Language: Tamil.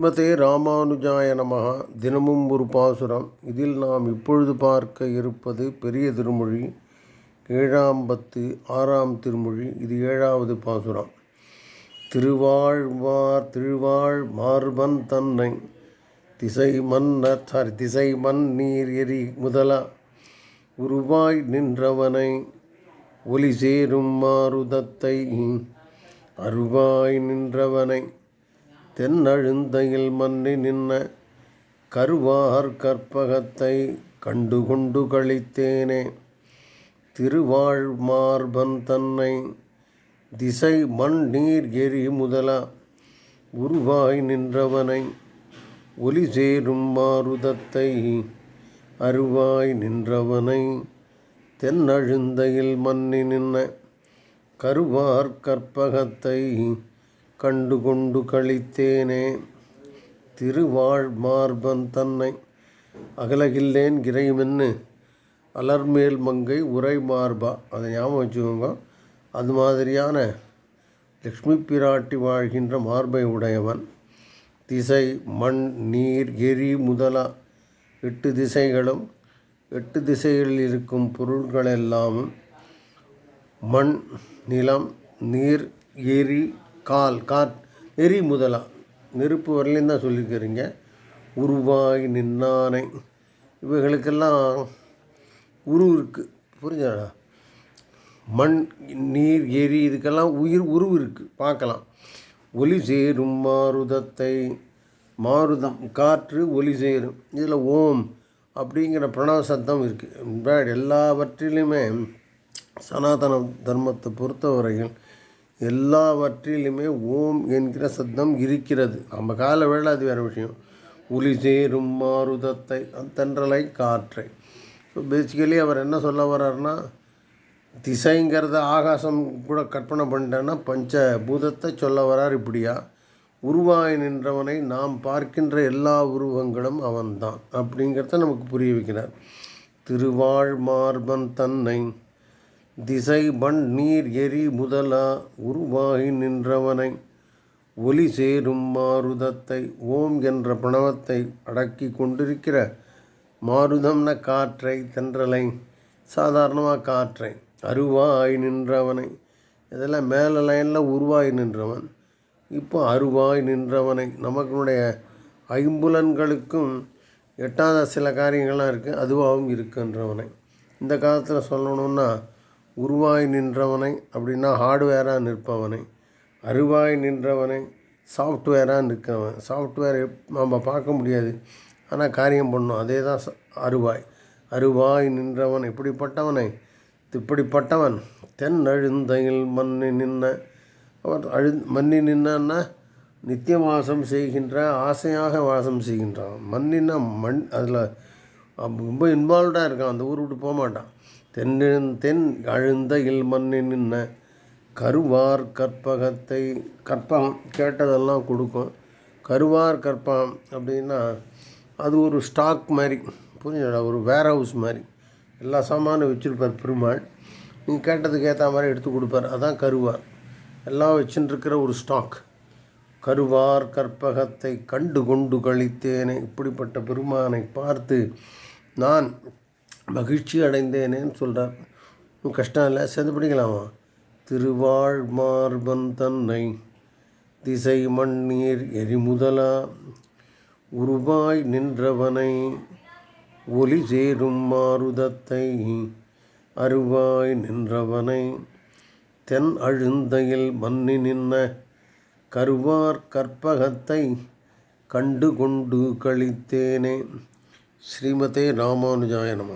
ஸ்ரீமதே ராமானுஜாய நமகா தினமும் ஒரு பாசுரம். இதில் நாம் இப்பொழுது பார்க்க இருப்பது பெரிய திருமொழி ஏழாம் பத்து ஆறாம் திருமொழி. இது ஏழாவது பாசுரம். திருவாழ்வார் திருவாழ் மார்பன் தன்னை திசை மன்ன சாரி திசை மண் நீர் எரி முதலா உருவாய் நின்றவனை ஒலி சேரும் மாருதத்தை அருவாய் நின்றவனை தென்னழுந்தையில் மன்றி நின்ன கருவார் கற்பகத்தை கண்டு கொண்டு கழித்தேனே திருவாழ் மார்பன் தன்னை திசை மண் நீர் எரி முதலா உருவாய் நின்றவனை ஒலி சேரும் மாருதத்தை அருவாய் நின்றவனை தென்னழுந்தையில் மன்னி நின்ன கருவார் கற்பகத்தை கண்டுகொண்டு கழித்தேனே திருவாழ் மார்பன் தன்னை அகலகில்லேன் கிரைமென்னு அலர்மேல் மங்கை உரை மார்பா. அதை ஞாபகம் வச்சுக்கோங்க. அது மாதிரியான லக்ஷ்மி பிராட்டி வாழ்கின்ற மார்பை உடையவன். திசை மண் நீர் எரி முதலா எட்டு திசைகளும் எட்டு திசைகளில் இருக்கும் பொருள்களெல்லாம் மண் நிலம் நீர் எரி கால் காட் எரி முதலா. நெருப்பு வரலையும் தான் சொல்லியிருக்கிறீங்க உருவாய் நின்னானை. இவைகளுக்கெல்லாம் உரு இருக்குது புரிஞ்சாடா மண் நீர் எரி இதுக்கெல்லாம் உயிர் உருவு இருக்குது பார்க்கலாம். ஒலி சேரும் மாருதத்தை. மாருதம் காற்று ஒலி சேரும். இதில் ஓம் அப்படிங்கிற பிரணவ சத்தம் இருக்குது எல்லாவற்றிலுமே சனாதன தர்மத்தை பொறுத்தவரையில் எல்லாவற்றிலுமே ஓம் என்கிற சத்தம் இருக்கிறது. நம்ம கால வேலை அது வேறு விஷயம். ஒளி சேரும் மாருதத்தை தென்றலை காற்றை. ஸோ பேசிக்கலி அவர் என்ன சொல்ல வர்றாருன்னா திசைங்கிறத ஆகாசம் கூட கற்பனை பண்ணிட்டேன்னா பஞ்ச பூதத்தை சொல்ல வரார் இப்படியா? உருவாய் நின்றவனை நாம் பார்க்கின்ற எல்லா உருவங்களும் அவன்தான். அப்படிங்கிறத நமக்கு புரிய வைக்கிறார். திருவாழ் மார்பன் தன்னை திசை மண் நீர் எரி முதலா உருவாகி நின்றவனை ஒலி சேரும் மாருதத்தை ஓம் என்ற பிரணவத்தை அடக்கி கொண்டிருக்கிற மாருதம்ன காற்றை தென்றலை. சாதாரணமாக காற்றை. அருவாய் நின்றவனை. இதெல்லாம் மேலே லைனில் உருவாய் நின்றவன். இப்போ அருவாய் நின்றவனை. நமக்குடைய ஐம்புலன்களுக்கும் எட்டாத சில காரியங்கள்லாம் இருக்குது அதுவாகவும் இருக்குன்றவனை. இந்த காலத்தில் சொல்லணுன்னா உருவாய் நின்றவனை அப்படின்னா ஹார்ட்வேராக நிற்பவனை அருவாய் நின்றவனை சாஃப்ட்வேராக நிற்கிறவன். சாஃப்ட்வேர் நம்ம பார்க்க முடியாது. ஆனால் காரியம் பண்ணும். அதே தான் அருவாய். அருவாய் நின்றவன் இப்படிப்பட்டவனை இப்படிப்பட்டவன். தென் அழுந்தையில் மண்ணி நின்ன அவர் அழு மண்ணி நின்னா நித்திய வாசம் செய்கின்ற ஆசையாக வாசம் செய்கின்றான். மண்ணின்னா மண் அதில் ரொம்ப இன்வால்வ்டாக இருக்கான். அந்த ஊர் விட்டு போக மாட்டான். தென்னின் தென் அழுந்த இல் நின்ன கருவார் கற்பகத்தை கற்பகம் கேட்டதெல்லாம் கொடுக்கும். கருவார் கற்பகம் அப்படின்னா அது ஒரு ஸ்டாக் மாதிரி புரிஞ்சடா ஒரு வேர் ஹவுஸ் மாதிரி. எல்லா சாமானும் வச்சுருப்பார் பெருமாள். நீங்கள் கேட்டதுக்கு ஏற்ற மாதிரி எடுத்து கொடுப்பார். அதான் கருவார். எல்லாம் வச்சுட்டுருக்கிற ஒரு ஸ்டாக் கருவார் கற்பகத்தை கண்டு கொண்டு கழித்தேனே. இப்படிப்பட்ட பெருமானை பார்த்து நான் மகிழ்ச்சி அடைந்தேனேன்னு சொல்கிறார் கஷ்டம் இல்லை. சேர்ந்து படிக்கலாமா? திருவாழ் மார்பன் தன்னை திசை மண்ணீர் எரிமுதலா. உருவாய் நின்றவனை ஒலி சேரும் மாருதத்தை அருவாய் நின்றவனை தென் அழுந்தையில் மன்னி நின்ன கருவார் கற்பகத்தை கண்டு கொண்டு கழித்தேனே ஸ்ரீமதே ராமானுஜாய நம